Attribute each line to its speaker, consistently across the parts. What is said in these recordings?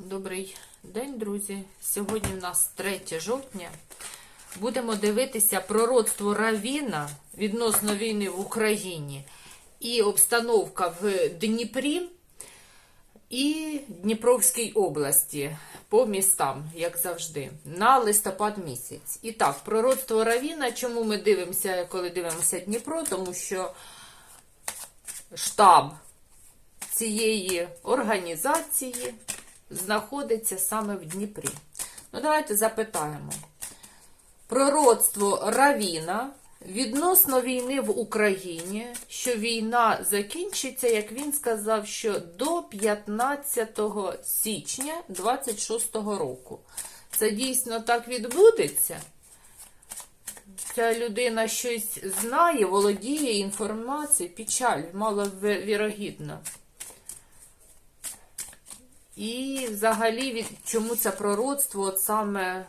Speaker 1: Добрий день, друзі. Сьогодні у нас 3 жовтня. Будемо дивитися пророцтво Равіна відносно війни в Україні і обстановка в Дніпрі і Дніпровській області по містам, як завжди, на листопад місяць. І так, пророцтво Равіна. Чому ми дивимося, коли дивимося Дніпро? Тому що штаб цієї організації знаходиться саме в Дніпрі. Ну, давайте запитаємо. Пророцтво Равіна відносно війни в Україні, що війна закінчиться, як він сказав, що до 15 січня 26 року. Це дійсно так відбудеться? Ця людина щось знає, володіє інформацією, печаль, маловірогідно. І взагалі, від, чому це пророцтво от саме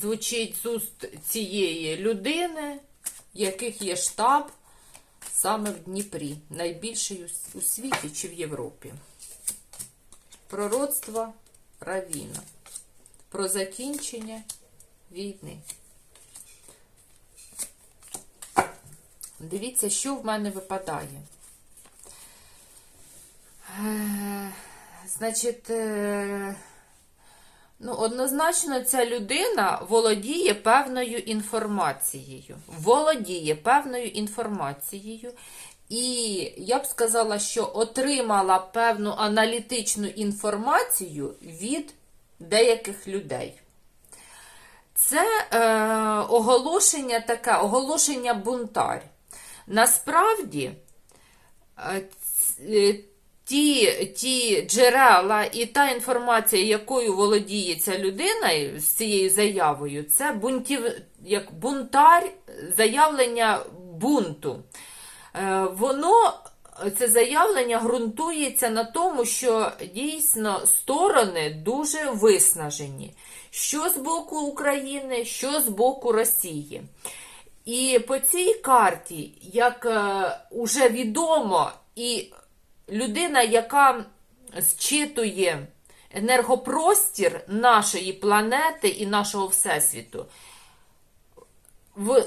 Speaker 1: звучить з уст цієї людини, яких є штаб саме в Дніпрі, найбільший у, світі чи в Європі. Пророцтво Равіна про закінчення війни. Дивіться, що в мене випадає. Е, Значить, е, ну, однозначно, ця людина володіє певною інформацією. Володіє певною інформацією. І я б сказала, що отримала певну аналітичну інформацію від деяких людей. Це е, оголошення таке, оголошення бунтар. Насправді, е, ц- ті, ті джерела і та інформація, якою володіє ця людина з цією заявою, це бунтів, як бунтар, заявлення бунту. Е, Воно, це заявлення ґрунтується на тому, що дійсно сторони дуже виснажені. Що з боку України, що з боку Росії. І по цій карті, як е, уже відомо, і людина, яка зчитує енергопростір нашої планети і нашого Всесвіту,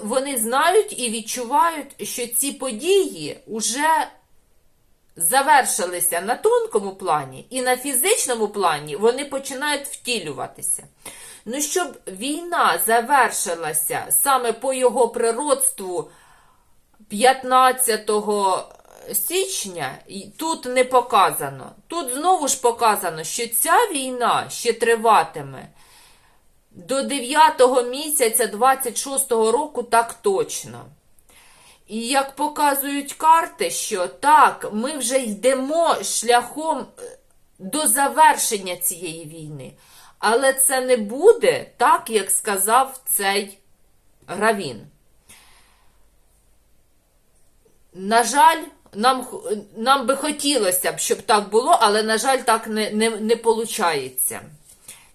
Speaker 1: вони знають і відчувають, що ці події вже завершилися на тонкому плані, і на фізичному плані вони починають втілюватися. Ну, щоб війна завершилася саме по його природству 15 січня, тут не показано. Тут знову ж показано, що ця війна ще триватиме до 9 місяця 26-го року так точно. І як показують карти, що так, ми вже йдемо шляхом е, до завершення цієї війни. Але це не буде так, як сказав цей Гравін. На жаль, нам, нам би хотілося б, щоб так було, але, на жаль, так не, не, не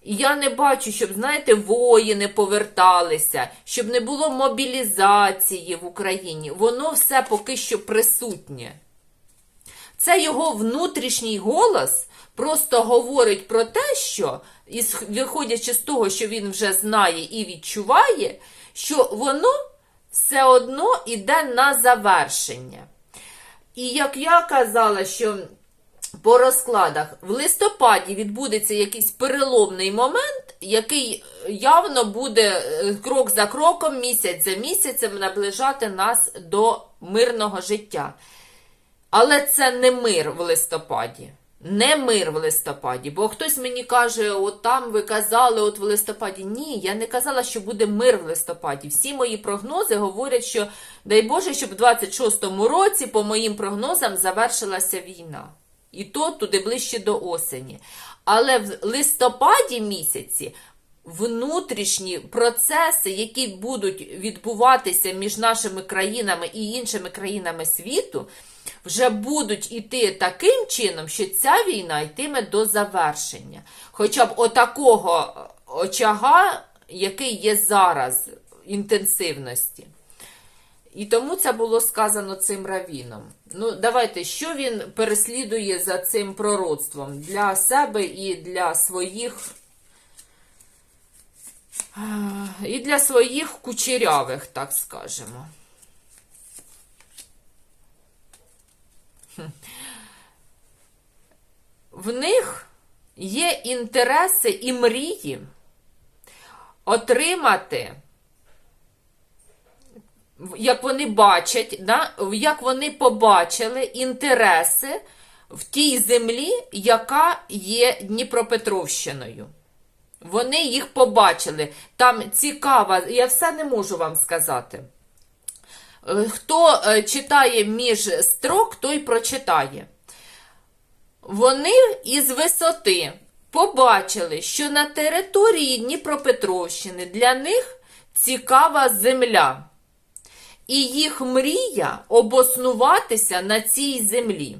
Speaker 1: я не бачу, щоб, знаєте, воїни поверталися, щоб не було мобілізації в Україні. Воно все поки що присутнє. Це його внутрішній голос просто говорить про те, що, виходячи з того, що він вже знає і відчуває, що воно все одно йде на завершення. І як я казала, що по розкладах в листопаді відбудеться якийсь переломний момент, який явно буде е, крок за кроком, місяць за місяцем наближати нас до мирного життя. Але це не мир в листопаді. Не мир в листопаді. Бо хтось мені каже, от там ви казали, от в листопаді. Ні, я не казала, що буде мир в листопаді. Всі мої прогнози говорять, що дай Боже, щоб в 26-му році, по моїм прогнозам, завершилася війна. І то туди ближче до осені. Але в листопаді місяці внутрішні процеси, які будуть відбуватися між нашими країнами і іншими країнами світу, вже будуть іти таким чином, що ця війна йтиме до завершення. Хоча б отакого очага, який є зараз інтенсивності. І тому це було сказано цим равіном. Ну, давайте, що він переслідує за цим пророцтвом для себе і для своїх. І для своїх кучерявих, так скажемо. В них є інтереси і мрії отримати як вони бачать, да, як вони побачили інтереси в тій землі, яка є Дніпропетровщиною. Вони їх побачили. Там цікаво, я все не можу вам сказати. Е, Хто е, читає між строк, той прочитає. Вони із висоти побачили, що на території Дніпропетровщини для них цікава земля. І їх мрія обоснуватися на цій землі.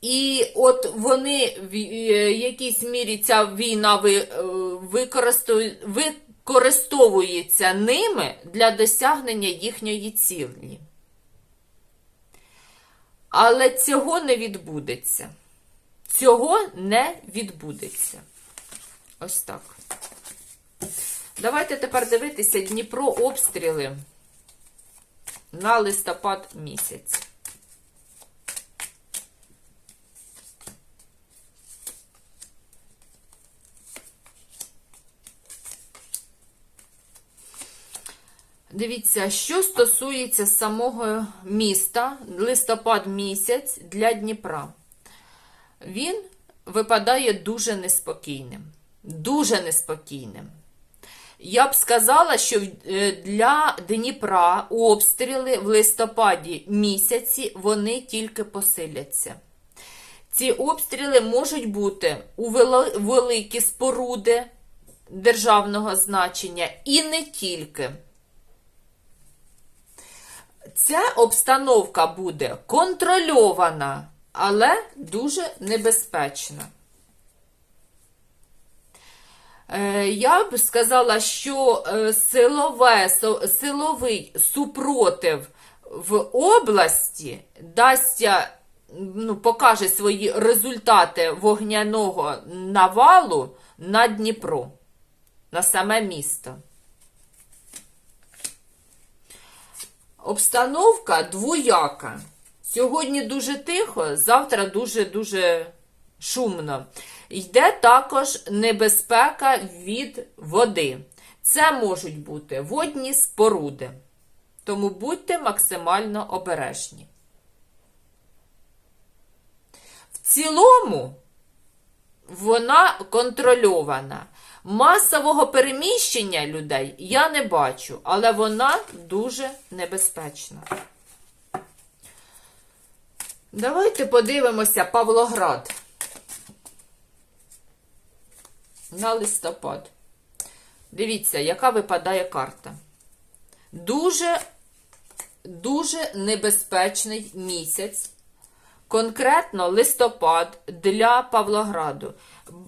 Speaker 1: І от вони в е, якійсь мірі ця війна е, використовує- використовується ними для досягнення їхньої цілі. Але цього не відбудеться. Цього не відбудеться. Ось так. Давайте тепер дивитися Дніпро обстріли на листопад місяць. Дивіться, що стосується самого міста, листопад місяць для Дніпра. Він випадає дуже неспокійним. Дуже неспокійним. Я б сказала, що е, для Дніпра обстріли в листопаді місяці вони тільки посиляться. Ці обстріли можуть бути у великі споруди державного значення і не тільки. Ця обстановка буде контрольована, але дуже небезпечна. Е, Я б сказала, що е, силове, силовий супротив в області дасть, е, ну, покаже свої результати вогняного навалу на Дніпро, на саме місто. Обстановка двояка. Сьогодні дуже тихо, завтра дуже-дуже шумно. Йде також небезпека від води. Це можуть бути водні споруди. Тому будьте максимально обережні. В цілому вона контрольована. Масового переміщення людей я не бачу, але вона дуже небезпечна. Давайте подивимося Павлоград на листопад. Дивіться, яка випадає карта. Дуже, дуже небезпечний місяць. Конкретно листопад для Павлограду.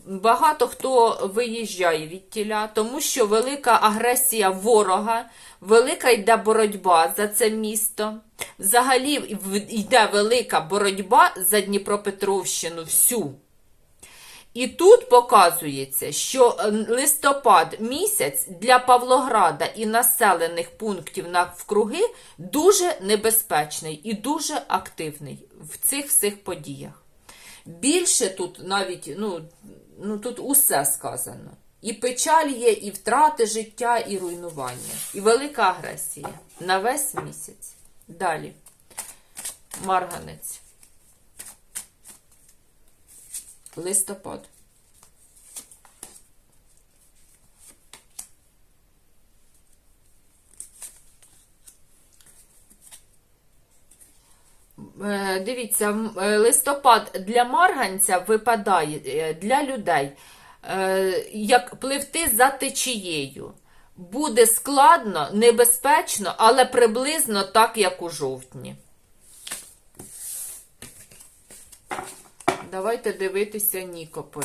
Speaker 1: Багато хто виїжджає від тіля, тому що велика агресія ворога, велика йде боротьба за це місто. Взагалі йде велика боротьба за Дніпропетровщину всю. І тут показується, що е, листопад місяць для Павлограда і населених пунктів навкруги дуже небезпечний і дуже активний в цих всіх подіях. Більше тут навіть, ну, ну тут усе сказано. І печаль є, і втрати життя, і руйнування, і велика агресія на весь місяць. Далі. Марганець. Листопад. Е, Дивіться, е, листопад для марганця випадає е, для людей, як пливти за течією. Буде складно, небезпечно, але приблизно так, як у жовтні. Давайте дивитися Нікополь.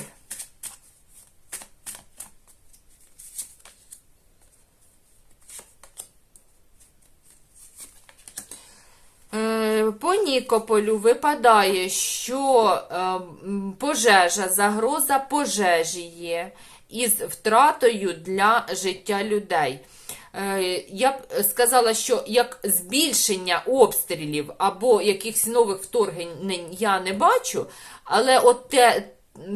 Speaker 1: Е, по Нікополю випадає, що е, пожежа, загроза пожежі є із втратою для життя людей. Е, Я б сказала, що як збільшення обстрілів або якихось нових вторгнень я не бачу, але от те,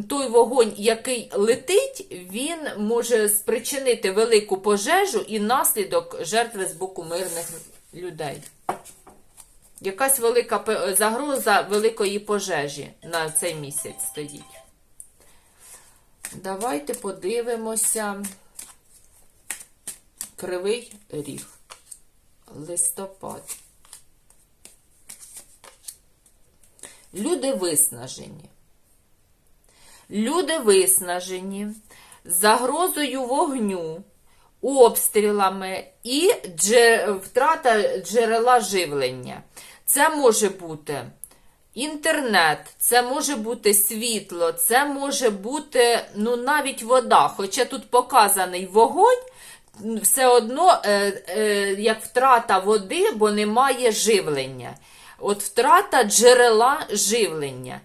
Speaker 1: той вогонь, який летить, він може спричинити велику пожежу і наслідок жертви з боку мирних людей. Якась велика загроза великої пожежі на цей місяць стоїть. Давайте подивимося. Кривий ріг. Листопад. Люди виснажені. Люди виснажені загрозою вогню, обстрілами і втрата джерела живлення. Це може бути інтернет, це може бути світло, це може бути ну, навіть вода. Хоча тут показаний вогонь, все одно е, е, як втрата води, бо немає живлення. От втрата джерела живлення.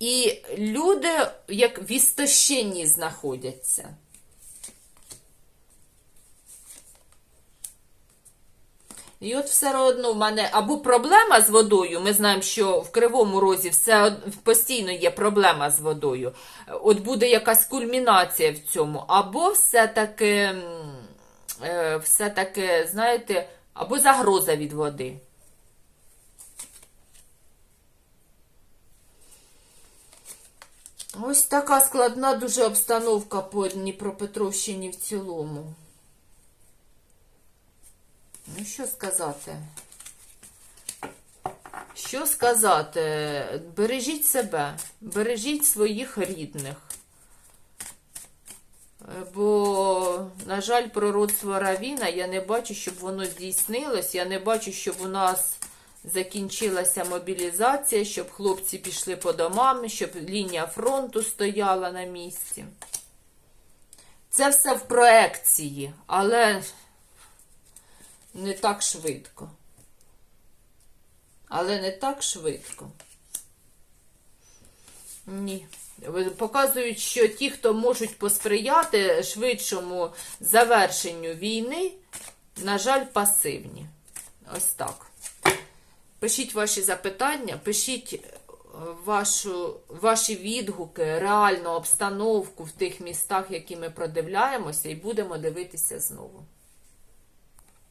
Speaker 1: І люди як в істощенні знаходяться. І от все одно в мене або проблема з водою. Ми знаємо, що в Кривому Розі все постійно є проблема з водою. От буде якась кульмінація в цьому, або все-таки, е, все-таки, знаєте, або загроза від води. Ось така складна дуже обстановка по Дніпропетровщині в цілому. Ну, що сказати? Що сказати? Бережіть себе, бережіть своїх рідних. Е, Бо, на жаль, пророцтво Равіна я не бачу, щоб воно здійснилось. Я не бачу, щоб у нас закінчилася мобілізація, щоб хлопці пішли по домам, щоб лінія фронту стояла на місці. Це все в проекції, але не так швидко. Але не так швидко. Ні. Показують, що ті, хто можуть посприяти швидшому завершенню війни, на жаль, пасивні. Ось так. Пишіть ваші запитання, пишіть е, вашу, ваші відгуки, реальну обстановку в тих містах, які ми продивляємося, і будемо дивитися знову.